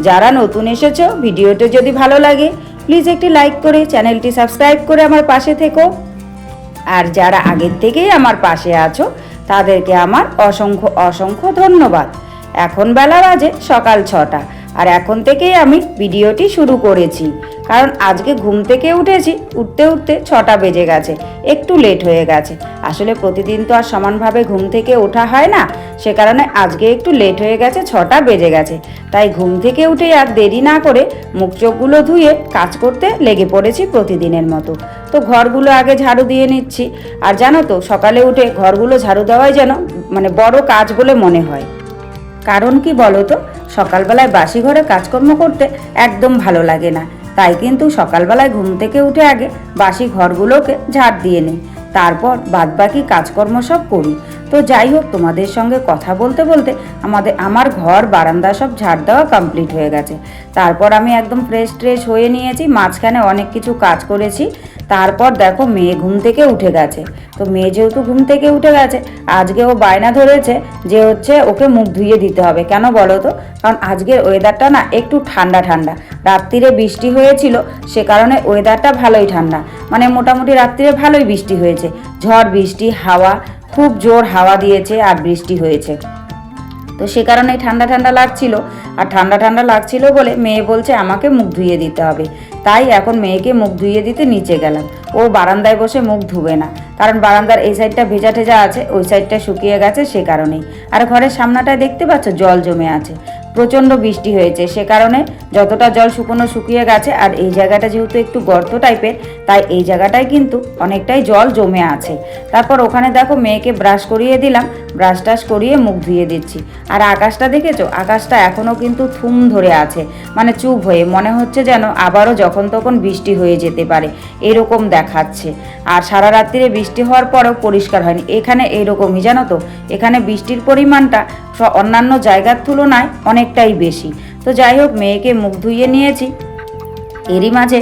যারা নতুন এসেছ, ভিডিওটি যদি ভালো লাগে প্লিজ একটি লাইক করে চ্যানেলটি সাবস্ক্রাইব করে আমার পাশে থেকো। আর যারা আগের থেকেই আমার পাশে আছো, তাদেরকে আমার অসংখ্য অসংখ্য ধন্যবাদ। এখন বেলা বাজে সকাল ছটা। আর এখন থেকেই আমি ভিডিওটি শুরু করেছি। কারণ আজকে ঘুম থেকে উঠেছি, উঠতে উঠতে ছটা বেজে গেছে, একটু লেট হয়ে গেছে। আসলে প্রতিদিন তো আর সমানভাবে ঘুম থেকে ওঠা হয় না, সে কারণে আজকে একটু লেট হয়ে গেছে, ছটা বেজে গেছে। তাই ঘুম থেকে উঠে আর দেরি না করে মুখ চোখগুলো ধুয়ে কাজ করতে লেগে পড়েছি প্রতিদিনের মতো। তো ঘরগুলো আগে ঝাড়ু দিয়ে নিচ্ছি। আর জানো তো, সকালে উঠে ঘরগুলো ঝাড়ু দেওয়াই যেন মানে বড় কাজ বলে মনে হয়। কারণ কি বলো তো? সকালবেলায় বাসি ঘরে কাজকর্ম করতে একদম ভালো লাগে না। তাই কিন্তু সকালবেলায় ঘুম থেকে উঠে আগে বাসি ঘরগুলোকে ঝাড় দিয়ে নিই। তারপর বাদবাকি কাজকর্ম সব করি। তো যাই হোক, তোমাদের সঙ্গে কথা বলতে বলতে আমাদের, আমার ঘর, বারান্দা সব ঝাড় দেওয়া কমপ্লিট হয়ে গেছে। তারপর আমি একদম ফ্রেশ ট্রেশ হয়ে নিয়েছি, মাঝখানে অনেক কিছু কাজ করেছি। তারপর দেখো, মেয়ে ঘুম থেকে উঠে গেছে। তো মেয়ে যেহেতু ঘুম থেকে উঠে গেছে, আজকে ও বায়না ধরেছে যে হচ্ছে ওকে মুখ ধুয়ে দিতে হবে। কেন বলো তো? কারণ আজকের ওয়েদারটা না একটু ঠান্ডা ঠান্ডা। রাত্রিরে বৃষ্টি হয়েছিল, সে কারণে ওয়েদারটা ভালোই ঠান্ডা। মানে মোটামুটি রাত্রিরে ভালোই বৃষ্টি হয়েছে। ঝড়, বৃষ্টি, হাওয়া খুব জোর হাওয়া দিয়েছে আর বৃষ্টি হয়েছে। তো সে কারণে ঠান্ডা ঠান্ডা লাগছিল। আর ঠান্ডা ঠান্ডা লাগছিল বলে মেয়ে বলছে, আমাকে মুখ ধুয়ে দিতে হবে। তাই এখন মেয়েকে মুখ ধুয়ে দিতে নিচে গেলাম। ও বারান্দায় বসে মুখ ধুবে না। কারণ বারান্দার এই সাইডটা ভেজা ঠেজা আছে, ওই সাইডটা শুকিয়ে গেছে সে কারণেই। আর ঘরের সামনাটায় দেখতে পাচ্ছ, জল জমে আছে। প্রচণ্ড বৃষ্টি হয়েছে। সে কারণে যতটা জল শুকনো শুকিয়ে গেছে, আর এই জায়গাটা যেহেতু একটু গর্ত টাইপের, তাই এই জায়গাটায় কিন্তু অনেকটাই জল জমে আছে। তারপর ওখানে দেখো মেয়েকে ব্রাশ করিয়ে দিলাম, ব্রাশ টাশ করিয়ে মুখ ধুয়ে দিচ্ছি। আর আকাশটা দেখেছ? আকাশটা এখনও কিন্তু থুম ধরে আছে মানে চুপ হয়ে, মনে হচ্ছে যেন আবারও যখন তখন বৃষ্টি হয়ে যেতে পারে, এরকম দেখাচ্ছে। আর সারা রাত্রিরে বৃষ্টি হওয়ার পরেও পরিষ্কার হয়নি। এখানে এইরকমই, জানো তো? এখানে বৃষ্টির পরিমাণটা অন্যান্য জায়গার তুলনায় অনেকটাই বেশি। তো যাই হোক, মেয়েকে মুখ ধুইয়ে নিয়েছি। এরই মাঝে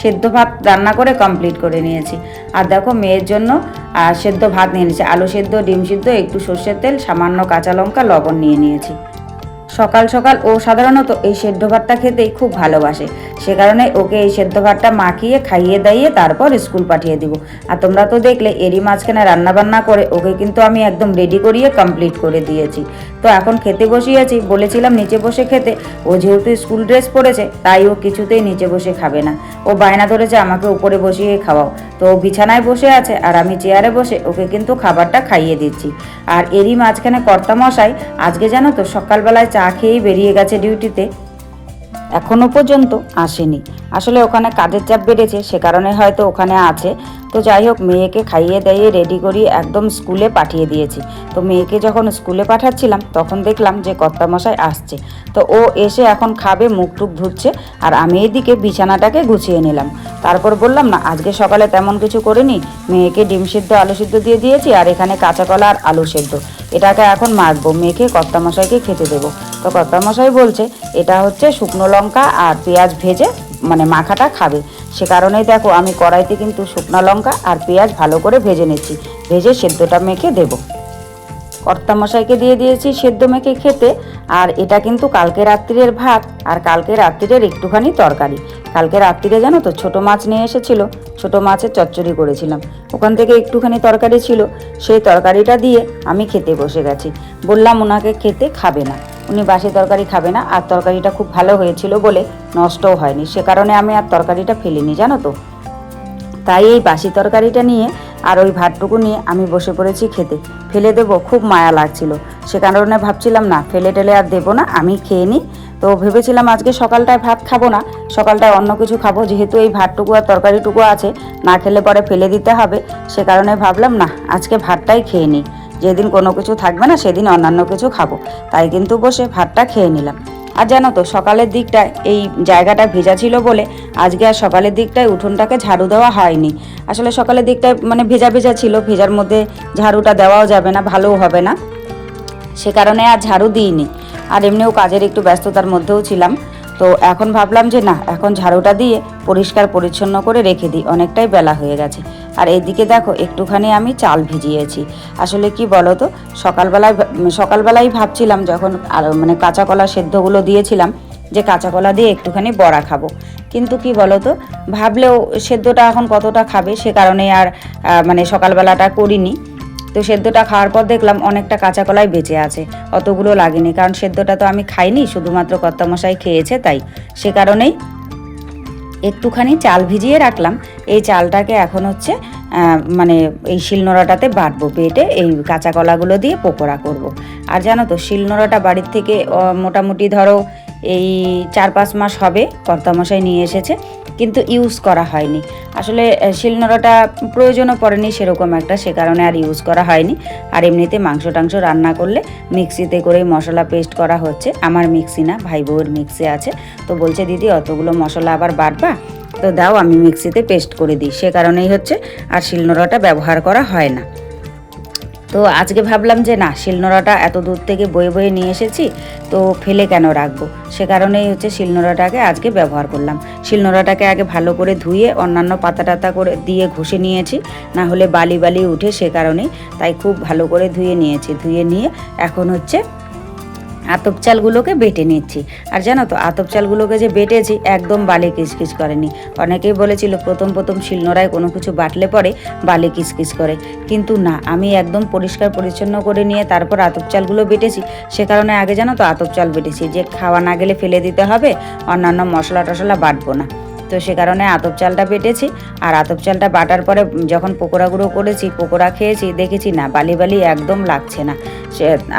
সেদ্ধ ভাত রান্না করে কমপ্লিট করে নিয়েছি। আর দেখো, মেয়ের জন্য সেদ্ধ ভাত নিয়ে নিয়েছি। আলু সেদ্ধ, ডিম সেদ্ধ, একটু সর্ষের তেল, সামান্য কাঁচা লঙ্কা, লবণ নিয়ে নিয়েছি। সকাল সকাল ও সাধারণত এই সেদ্ধ ভাতটা খেতেই খুব ভালোবাসে। সে কারণে ওকে এই সেদ্ধ ভাতটা মাখিয়ে, খাইয়ে, দাইয়ে তারপর স্কুল পাঠিয়ে দিব। আর তোমরা তো দেখলে এরই মাঝখানে রান্না বান্না করে ওকে কিন্তু আমি একদম রেডি করিয়ে কমপ্লিট করে দিয়েছি। তো এখন খেতে বসিয়েছি বলেছিলাম নিচে বসে খেতে। ও যেহেতু স্কুল ড্রেস পরেছে, তাই ও কিছুতেই নিচে বসে খাবে না। ও বায়না ধরেছে আমাকে উপরে বসিয়ে খাওয়াও। তো ও বিছানায় বসে আছে আর আমি চেয়ারে বসে ওকে কিন্তু খাবারটা খাইয়ে দিচ্ছি। আর এরই মাঝখানে কর্তামশাই, আজকে জানো তো সকালবেলায় চা খেয়েই বেরিয়ে গেছে ডিউটিতে। এখনও পর্যন্ত আসেনি। আসলে ওখানে কাজের চাপ বেড়েছে, সে কারণে হয়তো ওখানে আছে। তো যাই হোক, মেয়েকে খাইয়ে দাইয়ে রেডি করিয়ে একদম স্কুলে পাঠিয়ে দিয়েছি। তো মেয়েকে যখন স্কুলে পাঠাচ্ছিলাম, তখন দেখলাম যে কর্তামশাই আসছে। তো ও এসে এখন খাবে, মুখ টুক ধুচ্ছে, আর আমি এদিকে বিছানাটাকে গুছিয়ে নিলাম। তারপর বললাম, না, আজকে সকালে তেমন কিছু করিনি। মেয়েকে ডিম সিদ্ধ, আলু সিদ্ধ দিয়ে দিয়েছি, আর এখানে কাঁচা কলা আর আলু সেদ্ধ। এটাকে এখন মাখবো। মেখে কর্তামশাইকে খেতে দেবো। তো কর্তামশাই বলছে, এটা হচ্ছে শুকনো লঙ্কা আর পেঁয়াজ ভেজে মানে মাখাটা খাবে। সে কারণেই দেখো, আমি কড়াইতে কিন্তু শুকনো লঙ্কা আর পেঁয়াজ ভালো করে ভেজে নিচ্ছি। ভেজে সেদ্ধটা মেখে দেবো। কর্তামশাইকে দিয়ে দিয়েছি সেদ্ধ মেখে খেতে, আর এটা কিন্তু কালকে রাত্রিরের ভাত, আর কালকে রাত্রিরের একটুখানি তরকারি। কালকে রাত্রিরে জানো তো, ছোট মাছ নিয়ে এসেছিল, ছোট মাছের চচ্চড়ি করেছিলাম। ওখান থেকে একটুখানি তরকারি ছিল, সেই তরকারিটা দিয়ে আমি খেতে বসে গেছি। বললাম, ওনাকে খেতে খাবে না। উনি বাসি তরকারি খাবে না, আর তরকারিটা খুব ভালো হয়েছিল বলে নষ্টও হয়নি। সে কারণে আমি আর তরকারিটা ফেলিনি, জানো তো। তাই এই বাসি তরকারিটা নিয়ে আর ওই ভাতটুকু নিয়ে আমি বসে পড়েছি খেতে। ফেলে দেব, খুব মায়া লাগছিল। সে কারণে ভাবছিলাম, না, ফেলে টেলে আর দেবো না, আমি খেয়ে নিই। তো ভেবেছিলাম, আজকে সকালটায় ভাত খাব না, সকালটায় অন্য কিছু খাব। যেহেতু এই ভাতটুকু আর তরকারিটুকু আছে, না খেলে পরে ফেলে দিতে হবে। সে কারণে ভাবলাম, না, আজকে ভাতটাই খেয়ে নিই। যেদিন কোনো কিছু থাকবে না, সেদিন অন্যান্য কিছু খাব। তাই কিন্তু বসে ভাতটা খেয়ে নিলাম। আর জানো তো, সকালের দিকটায় এই জায়গাটা ভেজা ছিল বলে আজকে আর সকালের দিকটায় উঠোনটাকে ঝাড়ু দেওয়া হয়নি। আসলে সকালের দিকটায় মানে ভেজা ভেজা ছিল, ভেজার মধ্যে ঝাড়ুটা দেওয়াও যাবে না, ভালোও হবে না। সে কারণে আর ঝাড়ু দিইনি। আর এমনিও কাজের একটু ব্যস্ততার মধ্যেও ছিলাম। তো এখন ভাবলাম যে না, এখন ঝাড়ুটা দিয়ে পরিষ্কার পরিচ্ছন্ন করে রেখে দিই, অনেকটাই বেলা হয়ে গেছে। আর এদিকে দেখো, একটুখানি আমি চাল ভিজিয়েছি। আসলে কি বলো তো সকালবেলায় সকালবেলায় ভাবছিলাম যখন আর মানে কাঁচা কলা সেদ্ধগুলো দিয়েছিলাম, যে কাঁচা কলা দিয়ে একটুখানি বড়া খাব। কিন্তু কি বলো তো ভাবলেও সেদ্ধটা এখন কতটা খাবে সে কারণে আর মানে সকালবেলাটা করিনি। তো সেদ্ধটা খাওয়ার পর দেখলাম অনেকটা কাঁচা কলাই বেঁচে আছে, অতগুলো লাগেনি। কারণ সেদ্ধটা তো আমি খাইনি, শুধুমাত্র কর্তামশাই খেয়েছে তাই। সে কারণেই একটুখানি চাল ভিজিয়ে রাখলাম এই চালটাকে এখন হচ্ছে মানে এই শিলনোড়াটাতে বাটবো বেটে এই কাঁচা কলাগুলো দিয়ে পকোড়া করব। আর জানো তো, শিলনোড়াটা বাড়ির থেকে মোটামুটি ধরো এই চার পাঁচ মাস হবে, কর্তামশাই নিয়ে এসেছে, কিন্তু ইউজ করা হয়নি। আসলে শিলনোড়াটা প্রয়োজনও পড়েনি সেরকম একটা, সে কারণে আর ইউজ করা হয়নি। আর এমনিতে মাংস টাংস রান্না করলে মিক্সিতে করে মশলা পেস্ট করা হচ্ছে। আমার মিক্সি না, ভাই বউয়ের মিক্সি আছে। তো বলছে, দিদি, অতগুলো মশলা আবার বাটবা? তো দাও, আমি মিক্সিতে পেস্ট করে দিই। সে কারণেই হচ্ছে, আর শিলনোড়াটা ব্যবহার করা হয় না। তো আজকে ভাবলাম যে না, শিলনোড়াটা এত দূর থেকে বয়ে বয়ে নিয়ে এসেছি, তো ফেলে কেন রাখব? সে কারণেই হচ্ছে শিলনোড়াটাকে আজকে ব্যবহার করলাম। শিলনোড়াটাকে আগে ভালো করে ধুয়ে অন্যান্য পাতা টাতা করে দিয়ে ঘষে নিয়েছি, না হলে বালি বালি উঠে সে কারণেই, তাই খুব ভালো করে ধুয়ে নিয়েছি। ধুয়ে নিয়ে এখন হচ্ছে আতপ চালগুলোকে বেটে নিচ্ছি। আর জানো তো, আতপ চালগুলোকে যে বেটেছি, একদম বালি কিচকিচ করেনি। অনেকেই বলেছিল, প্রথম প্রথম শিলনোড়ায় কোনো কিছু বাটলে পরে বালি কিচকিচ করে। কিন্তু না, আমি একদম পরিষ্কার পরিচ্ছন্ন করে নিয়ে তারপর আতপ চালগুলো বেটেছি। সে কারণে আগে জানো তো আতপ চাল বেটেছি। যে খাওয়া না গেলে ফেলে দিতে হবে, অন্যান্য মশলা টশলা বাটবো না। তো সে কারণে আতপ চালটা বেটেছি আর আতপ চালটা বাটার পরে যখন পকোড়া গুঁড়ো করেছি, পকোড়া খেয়েছি, দেখেছি না, বালি বালি একদম লাগছে না।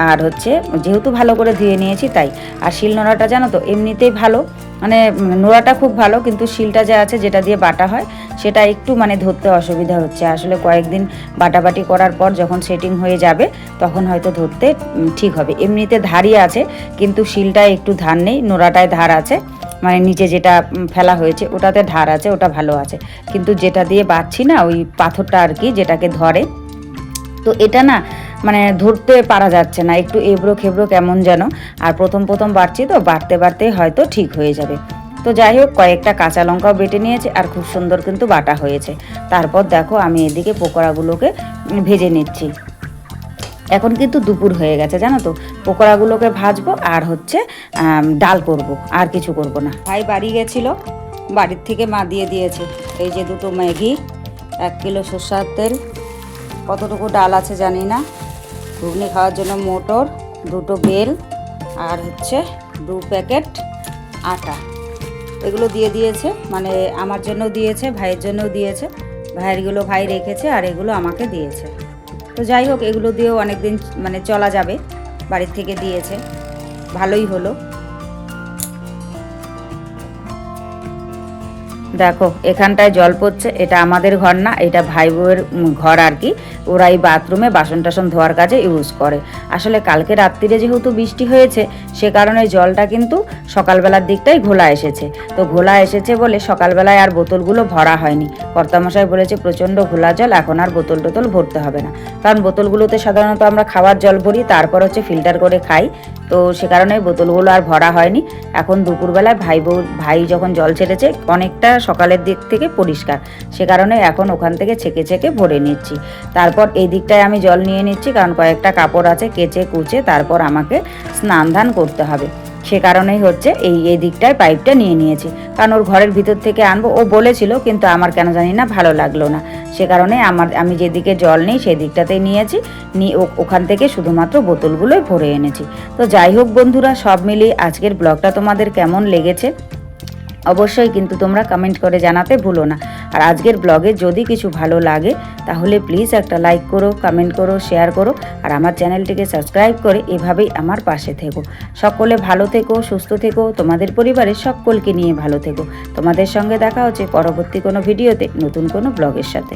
আর হচ্ছে যেহেতু ভালো করে ধুয়ে নিয়েছি তাই। আর শিল নোড়াটা জানো তো, এমনিতেই ভালো। মানে নোড়াটা খুব ভালো, কিন্তু শিলটা যা আছে যেটা দিয়ে বাটা হয়, সেটা একটু মানে ধরতে অসুবিধা হচ্ছে। আসলে কয়েকদিন বাটাবাটি করার পর যখন সেটিং হয়ে যাবে, তখন হয়তো ধরতে ঠিক হবে। এমনিতে ধারই আছে, কিন্তু শিলটায় একটু ধার নেই, নোড়াটায় ধার আছে। মানে নিচে যেটা ফেলা হয়েছে, ওটাতে ধার আছে, ওটা ভালো আছে। কিন্তু যেটা দিয়ে বাড়ছি না, ওই পাথরটা আর কি, যেটাকে ধরে, তো এটা না মানে ধরতে পারা যাচ্ছে না, একটু এবড়ো খেবড়ো কেমন যেন। আর প্রথম প্রথম বাড়ছি তো, বাড়তে বাড়তে হয়তো ঠিক হয়ে যাবে। তো যাই হোক, কয়েকটা কাঁচা লঙ্কাও বেটে নিয়েছে, আর খুব সুন্দর কিন্তু বাটা হয়েছে। তারপর দেখো, আমি এদিকে পকোড়াগুলোকে ভেজে নিচ্ছি। এখন কিন্তু দুপুর হয়ে গেছে, জানো তো? পকোড়াগুলোকে ভাজবো আর হচ্ছে ডাল করব, আর কিছু করব না। ভাই বাড়ি গেছিল, বাড়ির থেকে মা দিয়ে দিয়েছে। এই যে দুটো ম্যাগি, এক কিলো সর্ষার তেল, কতটুকু ডাল আছে জানি না। ঘুগনি খাওয়ার জন্য মোটর, দুটো বেল, আর হচ্ছে দু প্যাকেট আটা। এগুলো দিয়ে দিয়েছে মানে আমার জন্য দিয়েছে, ভাইয়ের জন্যও দিয়েছে। ভাইয়েরগুলো ভাই রেখেছে আর এগুলো আমাকে দিয়েছে। তো যাই হোক, এগুলো দিয়েও অনেক দিন মানে চলা যাবে। বাড়ির থেকে দিয়েছে। ভালোই হলো। দেখো, এখানটায় জল পড়ছে, এটা আমাদের ঘর না, এটা ভাই বউয়ের ঘর আর কি। ওরা এই বাথরুমে বাসন টাসন ধোয়ার কাজে ইউজ করে। আসলে কালকে রাত্রিরে যেহেতু বৃষ্টি হয়েছে, সে কারণে জলটা কিন্তু সকালবেলার দিকটাই ঘোলা এসেছে। তো ঘোলা এসেছে বলে সকালবেলায় আর বোতলগুলো ভরা হয়নি। কর্তামশাই বলেছে, প্রচণ্ড ঘোলা জল, এখন আর বোতল টোতল ভরতে হবে না। কারণ বোতলগুলোতে সাধারণত আমরা খাওয়ার জল ভরি, তারপর হচ্ছে ফিল্টার করে খাই। তো সে কারণে বোতলগুলো আর ভরা হয়নি। এখন দুপুরবেলায় ভাই বউ ভাই যখন জল ছেড়েছে, অনেকটা সকালের দিক থেকে পরিষ্কার। সে কারণে এখন ওখান থেকে ছেঁকে ছেঁকে ভরে নিচ্ছি। তারপর এই দিকটায় আমি জল নিয়ে নিচ্ছি, কারণ কয়েকটা কাপড় আছে কেচে কুচে তারপর আমাকে স্নান ধান করতে হবে। সে কারণেই হচ্ছে এই এই দিকটায় পাইপটা নিয়ে নিয়েছি। কারণ ওর ঘরের ভিতর থেকে আনব, ও বলেছিল কিন্তু আমার কেন জানি না ভালো লাগল না। সে কারণে আমার, আমি যেদিকে জল নেই সেই দিকটাতেই নিয়েছি। নিয়ে ওখান থেকে শুধুমাত্র বোতলগুলোই ভরে এনেছি। তো যাই হোক বন্ধুরা, সব মিলিয়ে আজকের ব্লগটা তোমাদের কেমন লেগেছে? অবশ্যই কিন্তু তোমরা কমেন্ট করে জানাতে ভুলো না। আর আজকের ব্লগে যদি কিছু ভালো লাগে, তাহলে প্লিজ একটা লাইক করো কমেন্ট করো শেয়ার করো, আর আমার চ্যানেলটিকে সাবস্ক্রাইব করে এভাবেই আমার পাশে থেকো। সকলে ভালো থেকো, সুস্থ থেকো, তোমাদের পরিবারের সকলকে নিয়ে ভালো থেকো। তোমাদের সঙ্গে দেখা হচ্ছে পরবর্তী কোনো ভিডিওতে নতুন কোনো ব্লগের সাথে।